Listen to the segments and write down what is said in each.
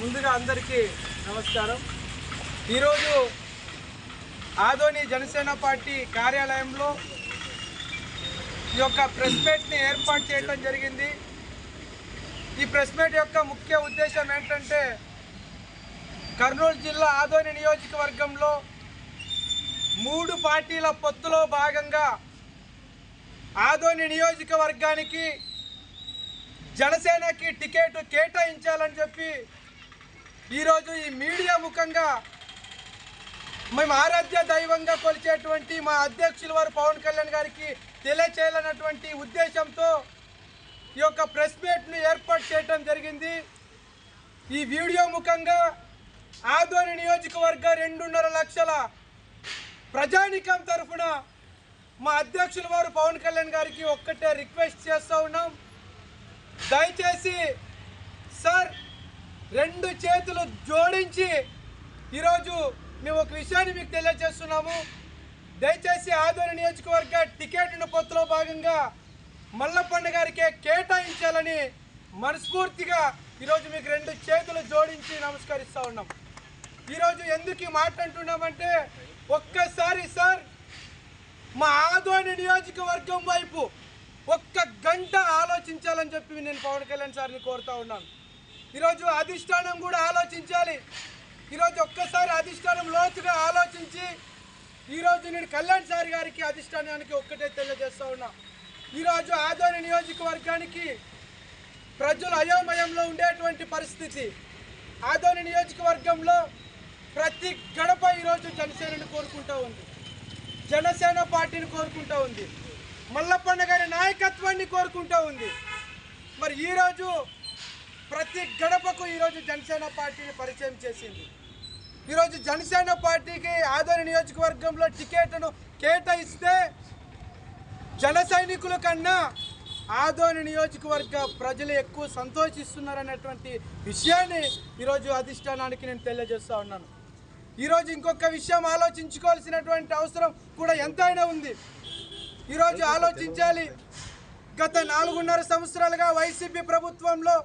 ముందుగా అందరికీ నమస్కారం. ఈరోజు ఆదోని జనసేన పార్టీ కార్యాలయంలో ఈ యొక్క ప్రెస్ మీట్ని ఏర్పాటు చేయడం జరిగింది. ఈ ప్రెస్ మీట్ యొక్క ముఖ్య ఉద్దేశం ఏంటంటే కర్నూలు జిల్లా ఆదోని నియోజకవర్గంలో మూడు పార్టీల పొత్తులో భాగంగా ఆదోని నియోజకవర్గానికి జనసేనకి టికెట్ కేటాయించాలని చెప్పి ఈరోజు ఈ మీడియా ముఖంగా మేము ఆరాధ్య దైవంగా కొలిచేటువంటి మా అధ్యక్షుల వారు పవన్ కళ్యాణ్ గారికి తెలియచేయాలన్నటువంటి ఉద్దేశంతో ఈ యొక్క ప్రెస్ మీట్ను ఏర్పాటు చేయడం జరిగింది. ఈ వీడియో ముఖంగా ఆదోని నియోజకవర్గ రెండున్నర లక్షల ప్రజానికం తరఫున మా అధ్యక్షుల వారు పవన్ కళ్యాణ్ గారికి ఒక్కటే రిక్వెస్ట్ చేస్తూ ఉన్నాం. దయచేసి సార్ రెండు చేతులు జోడించి ఈరోజు మేము ఒక విషయాన్ని మీకు తెలియజేస్తున్నాము. దయచేసి ఆదోని నియోజకవర్గ టికెట్ పొత్తులో భాగంగా మల్లప్పన్న గారికే కేటాయించాలని మనస్ఫూర్తిగా ఈరోజు మీకు రెండు చేతులు జోడించి నమస్కరిస్తూ ఉన్నాం. ఈరోజు ఎందుకు ఈ మాట అంటున్నామంటే ఒక్కసారి సార్ మా ఆదోని నియోజకవర్గం వైపు ఒక్క గంట ఆలోచించాలని చెప్పి నేను పవన్ కళ్యాణ్ సార్ని కోరుతా ఉన్నాను. ఈరోజు అధిష్టానం కూడా ఆలోచించాలి. ఈరోజు ఒక్కసారి అధిష్టానం లోతుగా ఆలోచించి ఈరోజు నేను కళ్యాణ్ సార్ గారికి అధిష్టానానికి ఒక్కటే తెలియజేస్తూ ఉన్నా. ఈరోజు ఆదోని నియోజకవర్గానికి ప్రజలు అయోమయంలో ఉండేటువంటి పరిస్థితి. ఆదోని నియోజకవర్గంలో ప్రతి గడప ఈరోజు జనసేనని కోరుకుంటూ ఉంది. జనసేన పార్టీని కోరుకుంటూ ఉంది. మల్లప్పన్న గారి నాయకత్వాన్ని కోరుకుంటూ ఉంది. మరి ఈరోజు ప్రతి గడపకు ఈరోజు జనసేన పార్టీని పరిచయం చేసింది. ఈరోజు జనసేన పార్టీకి ఆదోని నియోజకవర్గంలో టికెట్ను కేటాయిస్తే జన సైనికుల కన్నా ఆదోని నియోజకవర్గ ప్రజలు ఎక్కువ సంతోషిస్తున్నారనేటువంటి విషయాన్ని ఈరోజు అధిష్టానానికి నేను తెలియజేస్తా ఉన్నాను. ఈరోజు ఇంకొక విషయం ఆలోచించుకోవాల్సినటువంటి అవసరం కూడా ఎంతైనా ఉంది. ఈరోజు ఆలోచించాలి. గత నాలుగున్నర సంవత్సరాలుగా వైసీపీ ప్రభుత్వంలో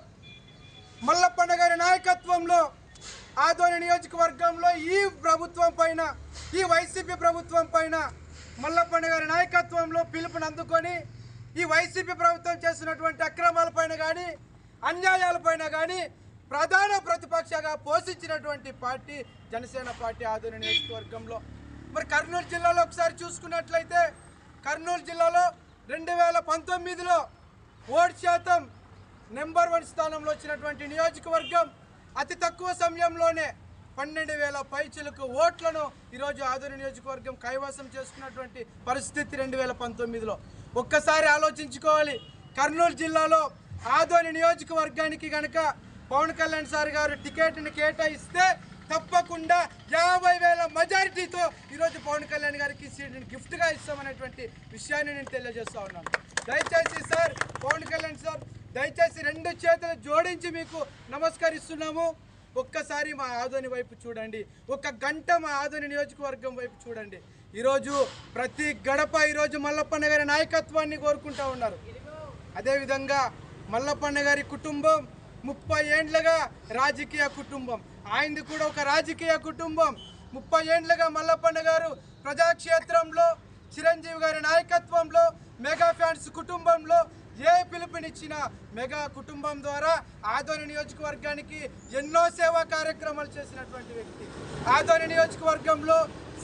మల్లప్పన్న గారి నాయకత్వంలో ఆదోని నియోజకవర్గంలో ఈ ప్రభుత్వం పైన ఈ వైసీపీ ప్రభుత్వం పైన మల్లప్పన్న గారి నాయకత్వంలో పిలుపుని అందుకొని ఈ వైసీపీ ప్రభుత్వం చేస్తున్నటువంటి అక్రమాలపైన కానీ అన్యాయాలపైన కానీ ప్రధాన ప్రతిపక్షగా పోషించినటువంటి పార్టీ జనసేన పార్టీ ఆదోని నియోజకవర్గంలో. మరి కర్నూలు జిల్లాలో ఒకసారి చూసుకున్నట్లయితే కర్నూలు జిల్లాలో రెండు వేల పంతొమ్మిదిలో ఓటు శాతం నెంబర్ వన్ స్థానంలో వచ్చినటువంటి నియోజకవర్గం. అతి తక్కువ సమయంలోనే పన్నెండు వేల పైచులకు ఓట్లను ఈరోజు ఆదోని నియోజకవర్గం కైవసం చేసుకున్నటువంటి పరిస్థితి రెండు వేల పంతొమ్మిదిలో. ఒక్కసారి ఆలోచించుకోవాలి కర్నూలు జిల్లాలో ఆదోని నియోజకవర్గానికి కనుక పవన్ కళ్యాణ్ సార్ గారు టికెట్ని కేటాయిస్తే తప్పకుండా యాభై వేల మెజారిటీతో ఈరోజు పవన్ కళ్యాణ్ గారికి సీట్ని గిఫ్ట్గా ఇస్తామనేటువంటి విషయాన్ని నేను తెలియజేస్తా ఉన్నాను. దయచేసి సార్ పవన్ కళ్యాణ్ సార్ దయచేసి రెండు చేతులు జోడించి మీకు నమస్కరిస్తున్నాము. ఒక్కసారి మా ఆదోని వైపు చూడండి. ఒక గంట మా ఆదోని నియోజకవర్గం వైపు చూడండి. ఈరోజు ప్రతి గడప ఈరోజు మల్లప్పన్న గారి నాయకత్వాన్ని కోరుకుంటా ఉన్నారు. అదేవిధంగా మల్లప్పన్న గారి కుటుంబం ముప్పై ఏండ్లుగా రాజకీయ కుటుంబం. ఆయనది కూడా ఒక రాజకీయ కుటుంబం. ముప్పై ఏండ్లుగా మల్లప్పన్న గారు ప్రజాక్షేత్రంలో చిరంజీవి గారి నాయకత్వంలో మెగా ఫ్యాన్స్ కుటుంబంలో ఏ పిలుపునిచ్చిన మెగా కుటుంబం ద్వారా ఆదోని నియోజకవర్గానికి ఎన్నో సేవా కార్యక్రమాలు చేసినటువంటి వ్యక్తి. ఆదోని నియోజకవర్గంలో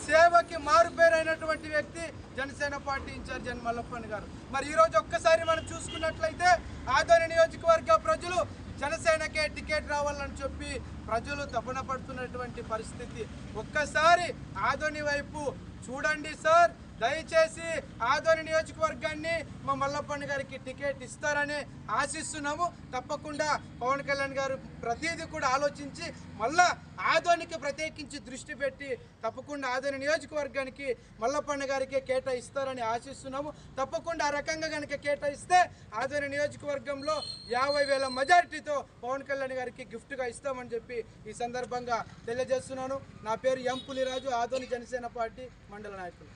సేవకి మారుపేరైనటువంటి వ్యక్తి Janasena party incharge N Mallappan గారు. మరి ఈరోజు ఒక్కసారి మనం చూసుకున్నట్లయితే ఆదోని నియోజకవర్గ ప్రజలు టికెట్ రావాలని చెప్పి ప్రజలు తపన పడుతున్నటువంటి పరిస్థితి. ఒక్కసారి ఆదోని వైపు చూడండి సార్. దయచేసి ఆదోని నియోజకవర్గాన్ని మా మల్లప్పన్న గారికి టికెట్ ఇస్తారని ఆశిస్తున్నాము. తప్పకుండా పవన్ కళ్యాణ్ గారు ప్రతిదీ కూడా ఆలోచించి మళ్ళా ఆదోనికి ప్రత్యేకించి దృష్టి పెట్టి తప్పకుండా ఆదోని నియోజకవర్గానికి మల్లప్పన్న గారికి కేటాయిస్తారని ఆశిస్తున్నాము. తప్పకుండా ఆ రకంగా కనుక కేటాయిస్తే ఆదోని నియోజకవర్గంలో యాభై వేల మెజారిటీతో పవన్ కళ్యాణ్ గారికి గిఫ్ట్గా ఇస్తామని చెప్పి ఈ సందర్భంగా తెలియజేస్తున్నాను. నా పేరు ఎం పులిరాజు ఆదోని జనసేన పార్టీ మండల నాయకులు.